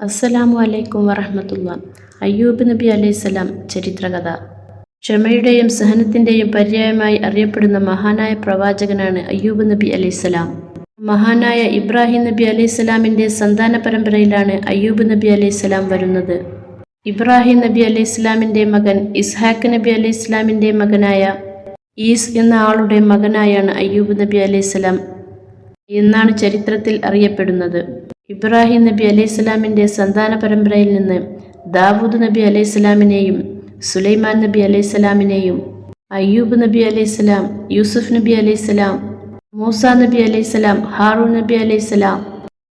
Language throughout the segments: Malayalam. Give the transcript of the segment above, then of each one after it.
അസ്സലാമു അലൈക്കും വറഹമത്തുള്ള. അയ്യൂബ് നബി അലൈഹിസ്സലാം ചരിത്രകഥ. ക്ഷമയുടെയും സഹനത്തിന്റെയും പര്യായമായി അറിയപ്പെടുന്ന മഹാനായ പ്രവാചകനാണ് അയ്യൂബ് നബി അലൈഹിസ്സലാം മഹാനായ ഇബ്രാഹിം നബി അലൈഹിസ്സലാമിന്റെ സന്താന പരമ്പരയിലാണ് അയ്യൂബ് നബി അലൈഹിസ്സലാം വരുന്നത്. ഇബ്രാഹിം നബി അലൈഹിസ്സലാമിന്റെ മകൻ ഇസ്ഹാഖ് നബി അലൈഹിസ്സലാമിന്റെ മകനായ ഈസ് എന്ന ആളുടെ മകനായാണ് അയ്യൂബ് നബി അലൈഹിസ്സലാം എന്നാണ് ചരിത്രത്തിൽ അറിയപ്പെടുന്നത്. ഇബ്രാഹിം നബി അലൈഹി സ്വലാമിന്റെ സന്താന പരമ്പരയിൽ നിന്ന് ദാവൂദ് നബി അലൈഹി സ്വലാമിനെയും സുലൈമാൻ നബി അലൈഹി സ്വലാമിനെയും അയ്യൂബ് നബി അലൈഹി സ്വലാം യൂസുഫ് നബി അലൈഹി സ്വലാം മൂസ നബി അലൈഹി സ്വലാം ഹാറൂൺ നബി അലൈഹി സ്വലാം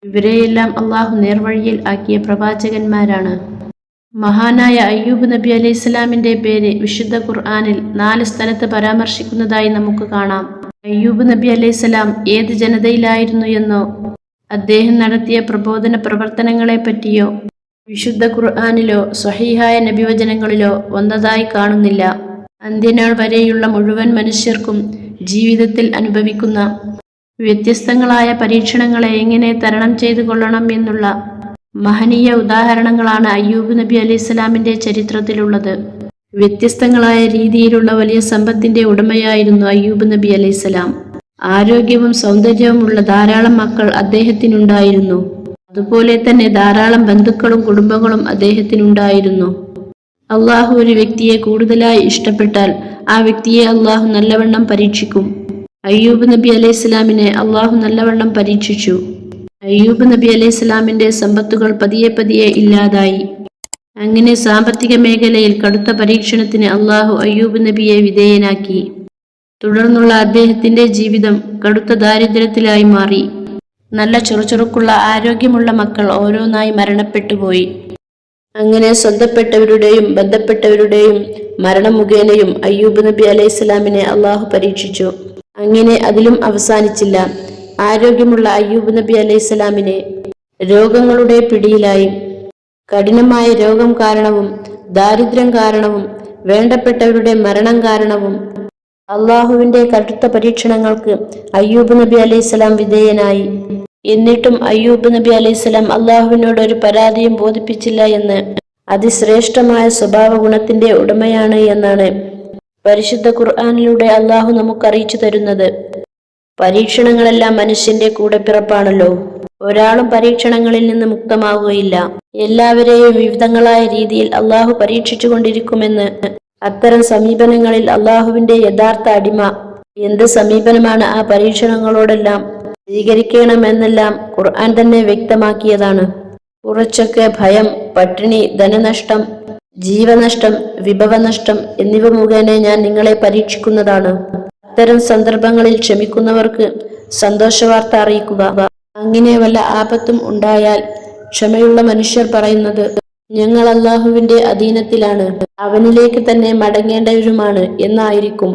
ഇവരെയെല്ലാം അള്ളാഹു നേർവഴിയിൽ ആക്കിയ പ്രവാചകന്മാരാണ്. മഹാനായ അയ്യൂബ് നബി അലൈഹി സ്വലാമിന്റെ പേര് വിശുദ്ധ ഖുർആാനിൽ നാല് സ്ഥലത്ത് പരാമർശിക്കുന്നതായി നമുക്ക് കാണാം. അയ്യൂബ് നബി അലൈഹി സ്വലാം ഏത് ജനതയിലായിരുന്നു എന്നോ അദ്ദേഹം നടത്തിയ പ്രബോധന പ്രവർത്തനങ്ങളെ പറ്റിയോ വിശുദ്ധ ഖുർആാനിലോ സ്വഹീഹായ നബിവചനങ്ങളിലോ വന്നതായി കാണുന്നില്ല. അന്ത്യനാൾ വരെയുള്ള മുഴുവൻ മനുഷ്യർക്കും ജീവിതത്തിൽ അനുഭവിക്കുന്ന വ്യത്യസ്തങ്ങളായ പരീക്ഷണങ്ങളെ എങ്ങനെ തരണം ചെയ്തു കൊള്ളണം എന്നുള്ള മഹനീയ ഉദാഹരണങ്ങളാണ് അയ്യൂബ് നബി അലി ഇസ്ലാമിന്റെ ചരിത്രത്തിലുള്ളത്. വ്യത്യസ്തങ്ങളായ രീതിയിലുള്ള വലിയ സമ്പത്തിന്റെ ഉടമയായിരുന്നു അയ്യൂബ് നബി അലൈഹിസ്സലാം ആരോഗ്യവും സൗന്ദര്യവുമുള്ള ധാരാളം മക്കൾ അദ്ദേഹത്തിനുണ്ടായിരുന്നു. അതുപോലെ തന്നെ ധാരാളം ബന്ധുക്കളും കുടുംബങ്ങളും അദ്ദേഹത്തിനുണ്ടായിരുന്നു. അള്ളാഹു ഒരു വ്യക്തിയെ കൂടുതലായി ഇഷ്ടപ്പെട്ടാൽ ആ വ്യക്തിയെ അള്ളാഹു നല്ലവണ്ണം പരീക്ഷിക്കും. അയ്യൂബ് നബി അലൈഹി സ്വലാമിനെ അള്ളാഹു നല്ലവണ്ണം പരീക്ഷിച്ചു. അയ്യൂബ് നബി അലൈഹി സ്വലാമിന്റെ സമ്പത്തുകൾ പതിയെ പതിയെ ഇല്ലാതായി. അങ്ങനെ സാമ്പത്തിക മേഖലയിൽ കടുത്ത പരീക്ഷണത്തിന് അള്ളാഹു അയ്യൂബ് നബിയെ വിധേയനാക്കി. തുടർന്നുള്ള അദ്ദേഹത്തിന്റെ ജീവിതം കടുത്ത ദാരിദ്ര്യത്തിലായി മാറി. നല്ല ചുറുചുറുക്കുള്ള ആരോഗ്യമുള്ള മക്കൾ ഓരോന്നായി മരണപ്പെട്ടുപോയി അങ്ങനെ സ്വന്തപ്പെട്ടവരുടെയും ബന്ധപ്പെട്ടവരുടെയും മരണം മുഖേനയും അയ്യൂബ് നബി അലൈഹി അലൈഹിസ്സലാമിനെ അള്ളാഹു പരീക്ഷിച്ചു. അങ്ങനെ അതിലും അവസാനിച്ചില്ല. ആരോഗ്യമുള്ള അയ്യൂബ് നബി അലൈഹി അലൈഹിസ്സലാമിനെ രോഗങ്ങളുടെ പിടിയിലായി. കഠിനമായ രോഗം കാരണവും ദാരിദ്ര്യം കാരണവും വേണ്ടപ്പെട്ടവരുടെ മരണം കാരണവും അള്ളാഹുവിന്റെ കടുത്ത പരീക്ഷണങ്ങൾക്ക് അയ്യൂബ് നബി അലൈഹിസ്സലാം വിധേയനായി. എന്നിട്ടും അയ്യൂബ് നബി അലൈഹിസ്സലാം അള്ളാഹുവിനോട് ഒരു പരാതിയും ബോധിപ്പിച്ചില്ല എന്ന് അതിശ്രേഷ്ഠമായ സ്വഭാവ ഗുണത്തിന്റെ ഉടമയാണ് എന്നാണ് പരിശുദ്ധ ഖുർആാനിലൂടെ അള്ളാഹു നമുക്ക് അറിയിച്ചു തരുന്നത്. പരീക്ഷണങ്ങളെല്ലാം മനുഷ്യന്റെ കൂടെ പിറപ്പാണല്ലോ. ഒരാളും പരീക്ഷണങ്ങളിൽ നിന്ന് മുക്തമാവുകയില്ല. എല്ലാവരെയും വിവിധങ്ങളായ രീതിയിൽ അള്ളാഹു പരീക്ഷിച്ചു കൊണ്ടിരിക്കുമെന്ന് അത്തരം സമീപനങ്ങളിൽ അള്ളാഹുവിന്റെ യഥാർത്ഥ അടിമ എന്ത് സമീപനമാണ് ആ പരീക്ഷണങ്ങളോടെല്ലാം സ്വീകരിക്കണമെന്നെല്ലാം ഖുർആൻ തന്നെ വ്യക്തമാക്കിയതാണ്. കുറച്ചൊക്കെ ഭയം പട്ടിണി ധനനഷ്ടം ജീവനഷ്ടം വിഭവനഷ്ടം എന്നിവ മുഖേന ഞാൻ നിങ്ങളെ പരീക്ഷിക്കുന്നതാണ്. അത്തരം സന്ദർഭങ്ങളിൽ ക്ഷമിക്കുന്നവർക്ക് സന്തോഷവാർത്ത അറിയിക്കുക. അങ്ങനെ വല്ല ആപത്തും ഉണ്ടായാൽ ക്ഷമയുള്ള മനുഷ്യർ പറയുന്നത് ഞങ്ങൾ അള്ളാഹുവിന്റെ അധീനത്തിലാണ്. അവനിലേക്ക് തന്നെ മടങ്ങേണ്ടവരുമാണ് എന്നായിരിക്കും.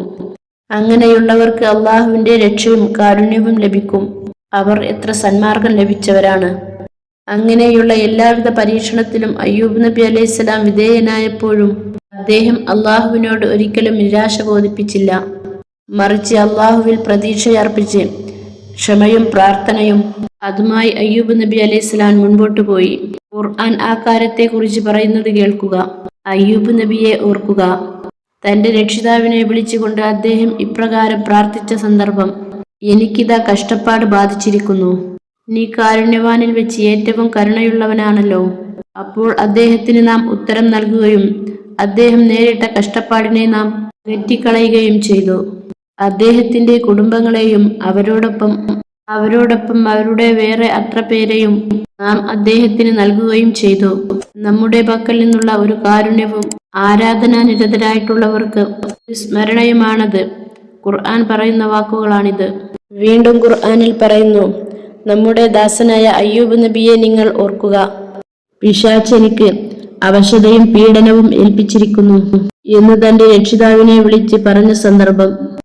അങ്ങനെയുള്ളവർക്ക് അള്ളാഹുവിന്റെ രക്ഷയും കാരുണ്യവും ലഭിക്കും. അവർ എത്ര സന്മാർഗം ലഭിച്ചവരാണ്. അങ്ങനെയുള്ള എല്ലാവിധ പരീക്ഷണത്തിലും അയ്യൂബ് നബി അലൈഹിസ്സലാം വിധേയനായപ്പോഴും അദ്ദേഹം അള്ളാഹുവിനോട് ഒരിക്കലും നിരാശ ബോധിപ്പിച്ചില്ല. മറിച്ച് അള്ളാഹുവിൽ പ്രതീക്ഷയർപ്പിച്ച് ക്ഷമയും പ്രാർത്ഥനയും അതുമായി അയ്യൂബ് നബി അലൈഹി അലൈഹിസ്സലാം മുൻപോട്ട് പോയി. ഖുർആൻ ആ കാര്യത്തെക്കുറിച്ച് പറയുന്നത് കേൾക്കുക അയ്യൂബ് നബിയെ ഓർക്കുക. തന്റെ രക്ഷിതാവിനെ വിളിച്ചുകൊണ്ട് അദ്ദേഹം ഇപ്രകാരം പ്രാർത്ഥിച്ച സന്ദർഭം എനിക്കിതാ കഷ്ടപ്പാട് ബാധിച്ചിരിക്കുന്നു. നീ കാരുണ്യവാനിൽ വെച്ച് ഏറ്റവും കരുണയുള്ളവനാണല്ലോ. അപ്പോൾ അദ്ദേഹത്തിന് നാം ഉത്തരം നൽകുകയും അദ്ദേഹം നേരിട്ട കഷ്ടപ്പാടിനെ നാം വെറ്റിക്കളയുകയും ചെയ്തു. അദ്ദേഹത്തിന്റെ കുടുംബങ്ങളെയും അവരോടൊപ്പം അവരോടൊപ്പം അവരുടെ വേറെ അത്ര പേരെയും നാം അദ്ദേഹത്തിന് നൽകുകയും ചെയ്തു. നമ്മുടെ പക്കൽ നിന്നുള്ള ഒരു കാരുണ്യവും ആരാധനാനിരതരായിട്ടുള്ളവർക്ക് സ്മരണയുമാണത് ഖുർആൻ പറയുന്ന വാക്കുകളാണിത്. വീണ്ടും ഖുർആനിൽ പറയുന്നു നമ്മുടെ ദാസനായ അയ്യൂബ് നബിയെ നിങ്ങൾ ഓർക്കുക. പിശാച്ച് എനിക്ക് അവശതയും പീഡനവും ഏൽപ്പിച്ചിരിക്കുന്നു. എന്ന് തന്റെ രക്ഷിതാവിനെ വിളിച്ച് പറഞ്ഞ സന്ദർഭം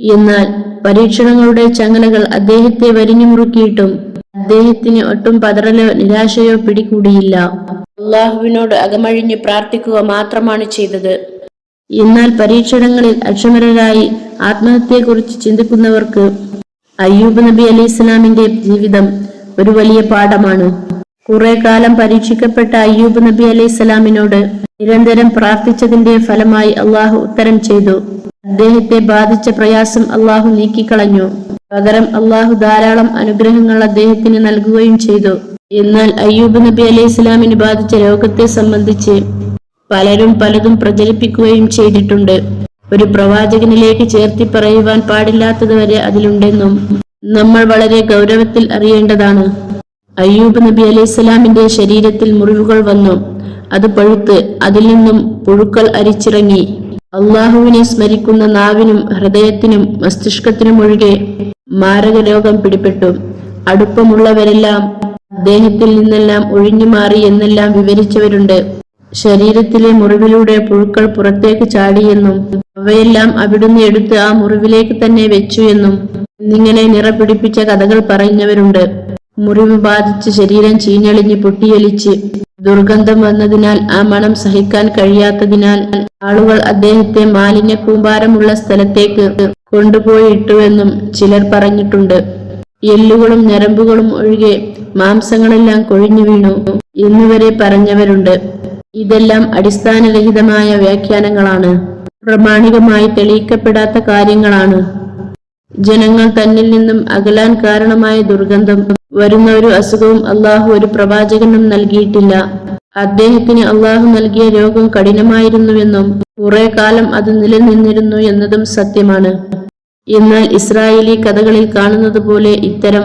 എന്നാൽ പരീക്ഷണങ്ങളുടെ ചങ്ങലകൾ അദ്ദേഹത്തെ വരിഞ്ഞു മുറുക്കിയിട്ടും അദ്ദേഹത്തിന് ഒട്ടും പതറലോ നിരാശയോ പിടികൂടിയില്ല. അള്ളാഹുവിനോട് അകമഴിഞ്ഞ് പ്രാർത്ഥിക്കുക മാത്രമാണ് ചെയ്തത്. എന്നാൽ പരീക്ഷണങ്ങളിൽ അക്ഷമരായി ആത്മഹത്യയെക്കുറിച്ച് ചിന്തിക്കുന്നവർക്ക് അയ്യൂബ് നബി അലി ഇസ്ലാമിന്റെ ജീവിതം ഒരു വലിയ പാഠമാണ്. കുറെ കാലം പരീക്ഷിക്കപ്പെട്ട അയ്യൂബ് നബി അലൈഹി സ്വലാമിനോട് നിരന്തരം പ്രാർത്ഥിച്ചതിന്റെ ഫലമായി അള്ളാഹു ഉത്തരം ചെയ്തു. അദ്ദേഹത്തെ ബാധിച്ച പ്രയാസം അള്ളാഹു നീക്കിക്കളഞ്ഞു. പകരം അള്ളാഹു ധാരാളം അനുഗ്രഹങ്ങൾ അദ്ദേഹത്തിന് നൽകുകയും ചെയ്തു. എന്നാൽ അയ്യൂബ് നബി അലൈഹി ഇസ്ലാമിന് ബാധിച്ച രോഗത്തെ സംബന്ധിച്ച് പലരും പലതും പ്രചരിപ്പിക്കുകയും ചെയ്തിട്ടുണ്ട്. ഒരു പ്രവാചകനിലേക്ക് ചേർത്തി പറയുവാൻ പാടില്ലാത്തത് വരെ അതിലുണ്ടെന്നും നമ്മൾ വളരെ ഗൗരവത്തിൽ അറിയേണ്ടതാണ്. അയ്യൂബ് നബി അലൈഹി ഇസ്ലാമിന്റെ ശരീരത്തിൽ മുറിവുകൾ വന്നു. അത് പഴുത്ത് അതിൽ നിന്നും പുഴുക്കൾ അരിച്ചിറങ്ങി. അള്ളാഹുവിനെ സ്മരിക്കുന്ന നാവിനും ഹൃദയത്തിനും മസ്തിഷ്കത്തിനും ഒഴികെ മാരക രോഗം പിടിപെട്ടു അടുപ്പമുള്ളവരെല്ലാം അദ്ദേഹത്തിൽ നിന്നെല്ലാം ഒഴിഞ്ഞു മാറി എന്നെല്ലാം വിവരിച്ചവരുണ്ട്. ശരീരത്തിലെ മുറിവിലൂടെ പുഴുക്കൾ പുറത്തേക്ക് ചാടിയെന്നും അവയെല്ലാം അവിടുന്ന് എടുത്ത് ആ മുറിവിലേക്ക് തന്നെ വെച്ചു എന്നും എന്നിങ്ങനെ നിറപിടിപ്പിച്ച കഥകൾ പറഞ്ഞവരുണ്ട് മുറിവ് ബാധിച്ച് ശരീരം ചീഞ്ഞളിഞ്ഞ് പൊട്ടിയലിച്ച് ദുർഗന്ധം വന്നതിനാൽ ആ മണം സഹിക്കാൻ കഴിയാത്തതിനാൽ ആളുകൾ അദ്ദേഹത്തെ മാലിന്യ കൂമ്പാരമുള്ള സ്ഥലത്തേക്ക് കൊണ്ടുപോയി ഇട്ടുവെന്നും ചിലർ പറഞ്ഞിട്ടുണ്ട്. എല്ലുകളും ഞരമ്പുകളും ഒഴികെ മാംസങ്ങളെല്ലാം കൊഴിഞ്ഞു വീണു എന്നുവരെ പറഞ്ഞവരുണ്ട്. ഇതെല്ലാം അടിസ്ഥാനരഹിതമായ വ്യാഖ്യാനങ്ങളാണ്. പ്രമാണികമായി തെളിയിക്കപ്പെടാത്ത കാര്യങ്ങളാണ്. ജനങ്ങൾ തന്നിൽ നിന്നും അകലാൻ കാരണമായ ദുർഗന്ധം വരുന്ന ഒരു അസുഖവും അള്ളാഹു ഒരു പ്രവാചകനും നൽകിയിട്ടില്ല. അദ്ദേഹത്തിന് അള്ളാഹു നൽകിയ രോഗം കഠിനമായിരുന്നുവെന്നും കുറെ കാലം അത് നിലനിന്നിരുന്നു എന്നതും സത്യമാണ്. എന്നാൽ ഇസ്രായേലി കഥകളിൽ കാണുന്നത് പോലെ ഇത്തരം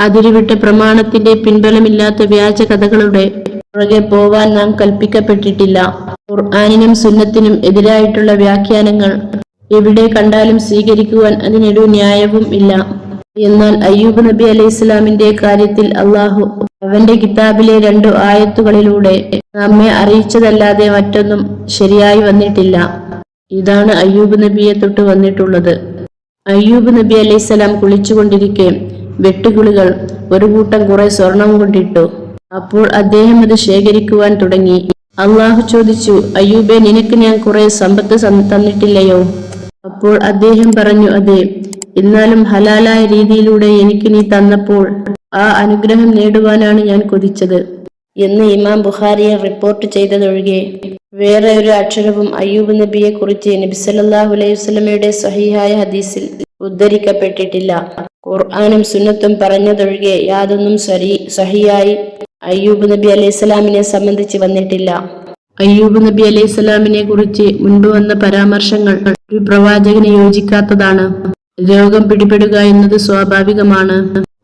അതിരുവിട്ട പ്രമാണത്തിന്റെ പിൻബലമില്ലാത്ത വ്യാജ കഥകളുടെ പുറകെ പോവാൻ നാം കൽപ്പിക്കപ്പെട്ടിട്ടില്ല. ഖുർആാനിനും സുന്നത്തിനും എതിരായിട്ടുള്ള വ്യാഖ്യാനങ്ങൾ എവിടെ കണ്ടാലും സ്വീകരിക്കുവാൻ അതിനൊരു ന്യായവും ഇല്ല. എന്നാൽ അയ്യൂബ് നബി അലൈഹി ഇസ്ലാമിന്റെ കാര്യത്തിൽ അള്ളാഹു അവന്റെ കിതാബിലെ രണ്ടു ആയത്തുകളിലൂടെ നമ്മെ അറിയിച്ചതല്ലാതെ മറ്റൊന്നും ശരിയായി വന്നിട്ടില്ല. ഇതാണ് അയ്യൂബ് നബിയെ തൊട്ട് വന്നിട്ടുള്ളത്. അയ്യൂബ് നബി അലൈഹി സ്വലാം കുളിച്ചുകൊണ്ടിരിക്കെ വെട്ടുകിളികൾ ഒരു കൂട്ടം കുറെ സ്വർണം കൊണ്ടിട്ടു. അപ്പോൾ അദ്ദേഹം അത് ശേഖരിക്കുവാൻ തുടങ്ങി. അള്ളാഹു ചോദിച്ചു അയ്യൂബെ നിനക്ക് ഞാൻ കുറെ സമ്പത്ത് തന്നിട്ടില്ലയോ? അപ്പോൾ അദ്ദേഹം പറഞ്ഞു അതെ എന്നാലും ഹലാലായ രീതിയിലൂടെ എനിക്ക് നീ തന്നപ്പോൾ ആ അനുഗ്രഹം നേടുവാനാണ് ഞാൻ കൊതിച്ചത്. എന്ന് ഇമാം ബുഖാരിയെ റിപ്പോർട്ട് ചെയ്തതൊഴികെ വേറെ ഒരു അക്ഷരവും അയ്യൂബ് നബിയെ കുറിച്ച് നബി സല്ലല്ലാഹു അലൈഹി വസല്ലമയുടെ സഹിഹായ ഹദീസിൽ ഉദ്ധരിക്കപ്പെട്ടിട്ടില്ല. ഖുർആാനും സുന്നത്തും പറഞ്ഞതൊഴികെ യാതൊന്നും സരി സഹിയായി അയ്യൂബ് നബി അലൈഹി സ്വലാമിനെ സംബന്ധിച്ച് വന്നിട്ടില്ല. അയ്യൂബ് നബി അലൈഹി സ്വലാമിനെ കുറിച്ച് മുൻപ് വന്ന പരാമർശങ്ങൾ ഒരു പ്രവാചകന് യോജിക്കാത്തതാണ്. രോഗം പിടിപെടുക എന്നത് സ്വാഭാവികമാണ്.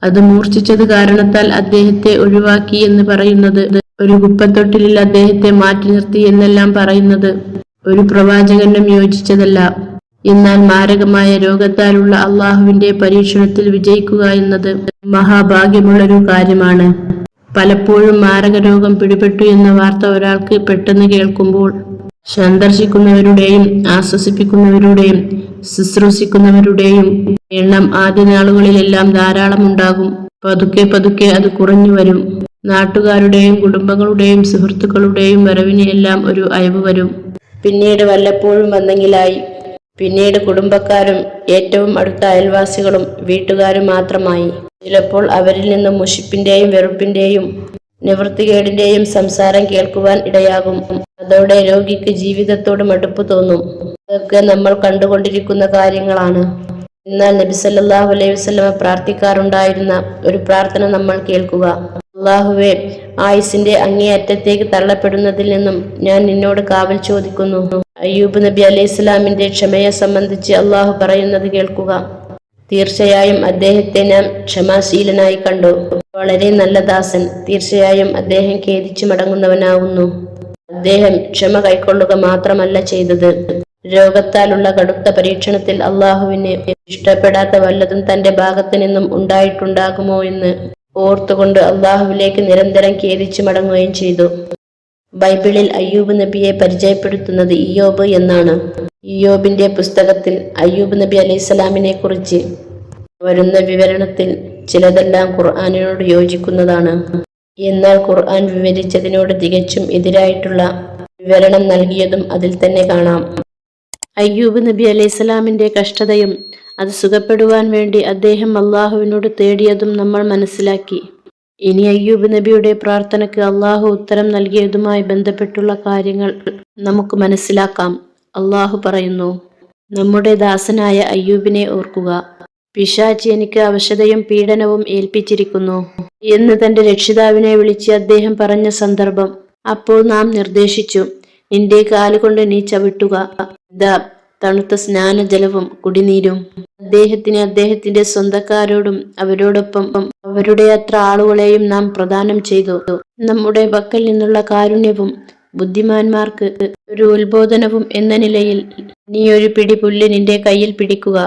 അത് മൂർച്ഛിച്ചത് കാരണത്താൽ അദ്ദേഹത്തെ ഒഴിവാക്കി എന്ന് പറയുന്നത്. ഒരു കുപ്പത്തൊട്ടിലിൽ അദ്ദേഹത്തെ മാറ്റി നിർത്തി എന്നെല്ലാം പറയുന്നത്. ഒരു പ്രവാചകനും യോജിച്ചതല്ല. എന്നാൽ മാരകമായ രോഗത്താലുള്ള അള്ളാഹുവിന്റെ പരീക്ഷണത്തിൽ വിജയിക്കുക എന്നത് മഹാഭാഗ്യമുള്ളൊരു കാര്യമാണ്. പലപ്പോഴും മാരക രോഗം പിടിപെട്ടു എന്ന വാർത്ത ഒരാൾക്ക് പെട്ടെന്ന് കേൾക്കുമ്പോൾ സന്ദർശിക്കുന്നവരുടെയും ആശ്വസിപ്പിക്കുന്നവരുടെയും ശുശ്രൂഷിക്കുന്നവരുടെയും എണ്ണം ആദ്യ നാളുകളിലെല്ലാം ധാരാളം ഉണ്ടാകും. പതുക്കെ പതുക്കെ അത് കുറഞ്ഞു വരും. നാട്ടുകാരുടെയും കുടുംബങ്ങളുടെയും സുഹൃത്തുക്കളുടെയും വരവിന് എല്ലാം ഒരു അയവ് വരും. പിന്നീട് വല്ലപ്പോഴും വന്നെങ്കിലായി. പിന്നീട് കുടുംബക്കാരും ഏറ്റവും അടുത്ത അയൽവാസികളും വീട്ടുകാരും മാത്രമായി. ചിലപ്പോൾ അവരിൽ നിന്ന് മുഷിപ്പിന്റെയും വെറുപ്പിന്റെയും നിവൃത്തികേടിന്റെയും സംസാരം കേൾക്കുവാൻ ഇടയാകും. അതോടെ രോഗിക്ക് ജീവിതത്തോട് മടുപ്പ് തോന്നും. അതൊക്കെ നമ്മൾ കണ്ടുകൊണ്ടിരിക്കുന്ന കാര്യങ്ങളാണ്. എന്നാൽ നബി സല്ലല്ലാഹു അലൈഹി വസല്ലമ പ്രാർത്ഥിക്കാറുണ്ടായിരുന്ന ഒരു പ്രാർത്ഥന നമ്മൾ കേൾക്കുക. അള്ളാഹുവെ ആയുസിന്റെ അങ്ങേയറ്റത്തേക്ക് തള്ളപ്പെടുന്നതിൽ നിന്നും ഞാൻ നിന്നോട് കാവൽ ചോദിക്കുന്നു. അയ്യൂബ് നബി അലൈഹി സ്വലാമിന്റെ ക്ഷമയെ സംബന്ധിച്ച് അള്ളാഹു പറയുന്നത് കേൾക്കുക. തീർച്ചയായും അദ്ദേഹത്തെ ഞാൻ ക്ഷമാശീലനായി കണ്ടു. വളരെ നല്ല ദാസൻ. തീർച്ചയായും അദ്ദേഹം ഖേദിച്ചു മടങ്ങുന്നവനാവുന്നു. അദ്ദേഹം ക്ഷമ കൈക്കൊള്ളുക മാത്രമല്ല ചെയ്തത്. രോഗത്താലുള്ള കടുത്ത പരീക്ഷണത്തിൽ അള്ളാഹുവിന് ഇഷ്ടപ്പെടാത്ത വല്ലതും തന്റെ ഭാഗത്തു നിന്നും ഉണ്ടായിട്ടുണ്ടാകുമോ എന്ന് ഓർത്തുകൊണ്ട് അള്ളാഹുവിലേക്ക് നിരന്തരം ഖേദിച്ചു മടങ്ങുകയും ചെയ്തു. ബൈബിളിൽ അയ്യൂബ് നബിയെ പരിചയപ്പെടുത്തുന്നത് ഇയോബ് എന്നാണ്. ഇയോബിന്റെ പുസ്തകത്തിൽ അയ്യൂബ് നബി അലൈഹിസ്സലാമിനെ കുറിച്ച് വരുന്ന വിവരണത്തിൽ ചിലതെല്ലാം ഖുർആാനിനോട് യോജിക്കുന്നതാണ്. എന്നാൽ ഖുർആൻ വിവരിച്ചതിനോട് തികച്ചും എതിരായിട്ടുള്ള വിവരണം നൽകിയതും അതിൽ തന്നെ കാണാം. അയ്യൂബ് നബി അലൈഹിസ്സലാമിന്റെ കഷ്ടതയും അത് സുഖപ്പെടുവാൻ വേണ്ടി അദ്ദേഹം അള്ളാഹുവിനോട് തേടിയതും നമ്മൾ മനസ്സിലാക്കി. ഇനി അയ്യൂബ് നബിയുടെ പ്രാർത്ഥനയ്ക്ക് അള്ളാഹു ഉത്തരം നൽകിയതുമായി ബന്ധപ്പെട്ടുള്ള കാര്യങ്ങൾ നമുക്ക് മനസ്സിലാക്കാം. അള്ളാഹു പറയുന്നു നമ്മുടെ ദാസനായ അയ്യൂബിനെ ഓർക്കുക. പിശാചി എനിക്ക് അവശതയും പീഡനവും ഏൽപ്പിച്ചിരിക്കുന്നു എന്ന് തന്റെ രക്ഷിതാവിനെ വിളിച്ച് അദ്ദേഹം പറഞ്ഞ സന്ദർഭം അപ്പോൾ നാം നിർദ്ദേശിച്ചു. നിന്റെ കാലുകൊണ്ട് നീ ചവിട്ടുക. ദാ തണുത്ത സ്നാനജലവും കുടിനീരും. അദ്ദേഹത്തിന് അദ്ദേഹത്തിന്റെ സ്വന്തക്കാരോടും അവരോടൊപ്പം അവരുടെ അത്ര ആളുകളെയും നാം പ്രദാനം ചെയ്തു. നമ്മുടെ പക്കൽ നിന്നുള്ള കാരുണ്യവും ബുദ്ധിമാന്മാർക്ക് ഒരു ഉത്ബോധനവും എന്ന നിലയിൽ നീ ഒരു പിടി പുല്ല് നിന്റെ കയ്യിൽ പിടിക്കുക.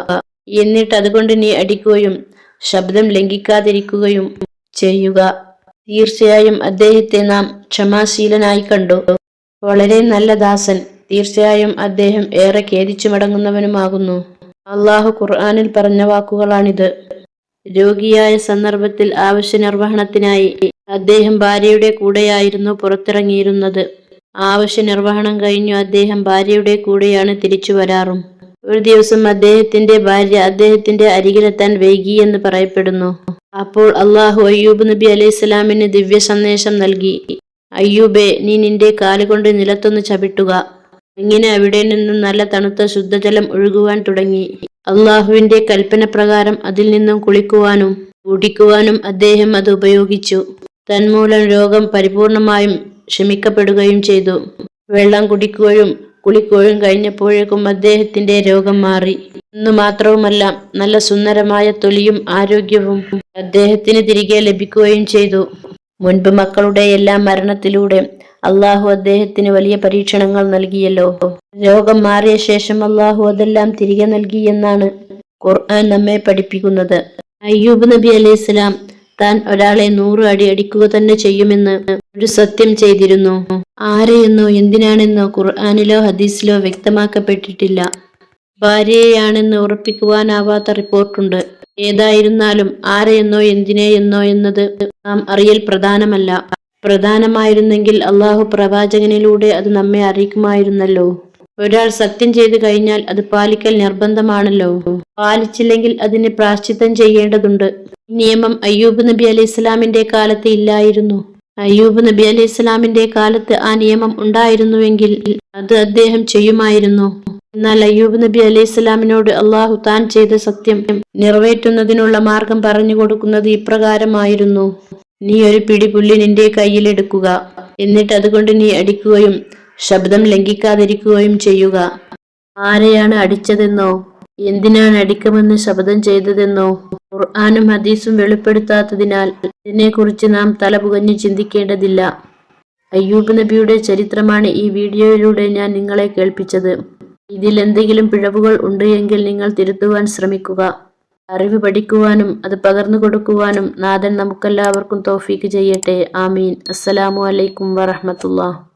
എന്നിട്ട് അതുകൊണ്ട് നീ അടിക്കുകയും ശബ്ദം ലംഘിക്കാതിരിക്കുകയും ചെയ്യുക. തീർച്ചയായും അദ്ദേഹത്തെ നാം ക്ഷമാശീലനായി കണ്ടു. വളരെ നല്ല ദാസൻ. തീർച്ചയായും അദ്ദേഹം ഏറെ ഖേദിച്ചു മടങ്ങുന്നവനുമാകുന്നു. അള്ളാഹു ഖുർആാനിൽ പറഞ്ഞ വാക്കുകളാണിത്. രോഗിയായ സന്ദർഭത്തിൽ ആവശ്യ നിർവഹണത്തിനായി അദ്ദേഹം ഭാര്യയുടെ കൂടെയായിരുന്നു പുറത്തിറങ്ങിയിരുന്നത്. ആവശ്യ നിർവഹണം കഴിഞ്ഞു അദ്ദേഹം ഭാര്യയുടെ കൂടെയാണ് തിരിച്ചു വരാറും. ഒരു ദിവസം അദ്ദേഹത്തിന്റെ ഭാര്യ അദ്ദേഹത്തിന്റെ അരികിലെത്താൻ വൈകി എന്ന് പറയപ്പെടുന്നു. അപ്പോൾ അള്ളാഹു അയ്യൂബ് നബി അലൈഹി സ്വലാമിന് ദിവ്യ സന്ദേശം നൽകി. അയ്യൂബെ നീ നിന്റെ കാലുകൊണ്ട് നിലത്തൊന്ന് ചവിട്ടുക. ഇങ്ങനെ അവിടെ നിന്നും നല്ല തണുത്ത ശുദ്ധജലം ഒഴുകുവാൻ തുടങ്ങി. അള്ളാഹുവിന്റെ കൽപ്പന പ്രകാരം അതിൽ നിന്നും കുളിക്കുവാനും കുടിക്കുവാനും അദ്ദേഹം അത് ഉപയോഗിച്ചു. തന്മൂലം രോഗം പരിപൂർണമായും ക്ഷമിക്കപ്പെടുകയും ചെയ്തു. വെള്ളം കുടിക്കുകയും കുളിക്കുകയും കഴിഞ്ഞപ്പോഴേക്കും അദ്ദേഹത്തിന്റെ രോഗം മാറി. എന്ന് മാത്രവുമല്ല നല്ല സുന്ദരമായ തൊലിയും ആരോഗ്യവും അദ്ദേഹത്തിന് തിരികെ ലഭിക്കുകയും ചെയ്തു. മുൻപ് മക്കളുടെ എല്ലാ മരണത്തിലൂടെ അള്ളാഹു അദ്ദേഹത്തിന് വലിയ പരീക്ഷണങ്ങൾ നൽകിയല്ലോ. രോഗം മാറിയ ശേഷം അള്ളാഹു അതെല്ലാം തിരികെ നൽകി എന്നാണ് ഖുർആൻ നമ്മെ പഠിപ്പിക്കുന്നത്. അയ്യൂബ് നബി അലൈഹിസ്സലാം താൻ ഒരാളെ നൂറ് അടി അടിക്കുക തന്നെ ചെയ്യുമെന്ന് ഒരു സത്യം ചെയ്തിരുന്നു. ആരെയെന്നോ എന്തിനാണെന്നോ ഖുർആാനിലോ ഹദീസിലോ വ്യക്തമാക്കപ്പെട്ടിട്ടില്ല. ഭാര്യയെയാണെന്ന് ഉറപ്പിക്കുവാനാവാത്ത റിപ്പോർട്ടുണ്ട്. ഏതായിരുന്നാലും ആരെയെന്നോ എന്തിനെയെന്നോ എന്നത് നാം അറിയൽ പ്രധാനമല്ല. പ്രധാനമായിരുന്നെങ്കിൽ അള്ളാഹു പ്രവാചകനിലൂടെ അത് നമ്മെ അറിയിക്കുമായിരുന്നല്ലോ. ഒരാൾ സത്യം ചെയ്തു കഴിഞ്ഞാൽ അത് പാലിക്കൽ നിർബന്ധമാണല്ലോ. പാലിച്ചില്ലെങ്കിൽ അതിന് പ്രാശ്ചിത്തം ചെയ്യേണ്ടതുണ്ട്. നിയമം അയ്യൂബ് നബി അലൈഹി ഇസ്ലാമിന്റെ കാലത്ത് ഇല്ലായിരുന്നു. അയ്യൂബ് നബി അലൈഹി ഇസ്ലാമിന്റെ കാലത്ത് ആ നിയമം ഉണ്ടായിരുന്നുവെങ്കിൽ അത് അദ്ദേഹം ചെയ്യുമായിരുന്നു. എന്നാൽ അയ്യൂബ് നബി അലൈഹി ഇസ്ലാമിനോട് അള്ളാഹു താൻ ചെയ്ത സത്യം നിറവേറ്റുന്നതിനുള്ള മാർഗം പറഞ്ഞു കൊടുക്കുന്നത് ഇപ്രകാരമായിരുന്നു. നീ ഒരു പിടി പുല്ലി നിന്റെ കയ്യിലെടുക്കുക എന്നിട്ട് അതുകൊണ്ട് നീ അടിക്കുകയും ശബ്ദം ലംഘിക്കാതിരിക്കുകയും ചെയ്യുക. ആരെയാണ് അടിച്ചതെന്നോ? എന്തിനാണ് അടിക്കുമെന്ന് ശബ്ദം ചെയ്തതെന്നോ? ഖുർആാനും ഹദീസും വെളിപ്പെടുത്താത്തതിനാൽ ഇതിനെക്കുറിച്ച് നാം തലപുകഞ്ഞ് ചിന്തിക്കേണ്ടതില്ല. അയ്യൂബ് നബിയുടെ ചരിത്രമാണ് ഈ വീഡിയോയിലൂടെ ഞാൻ നിങ്ങളെ കേൾപ്പിച്ചത്. ഇതിൽ എന്തെങ്കിലും പിഴവുകൾ ഉണ്ട് എങ്കിൽ നിങ്ങൾ തിരുത്തുവാൻ ശ്രമിക്കുക. അറിവ് പഠിക്കുവാനും അത് പകർന്നു കൊടുക്കുവാനും നാഥൻ നമുക്കെല്ലാവർക്കും തോഫീക്ക് ചെയ്യട്ടെ. ആമീൻ. അസ്സലാമു അലൈക്കും വറഹമത്തുള്ള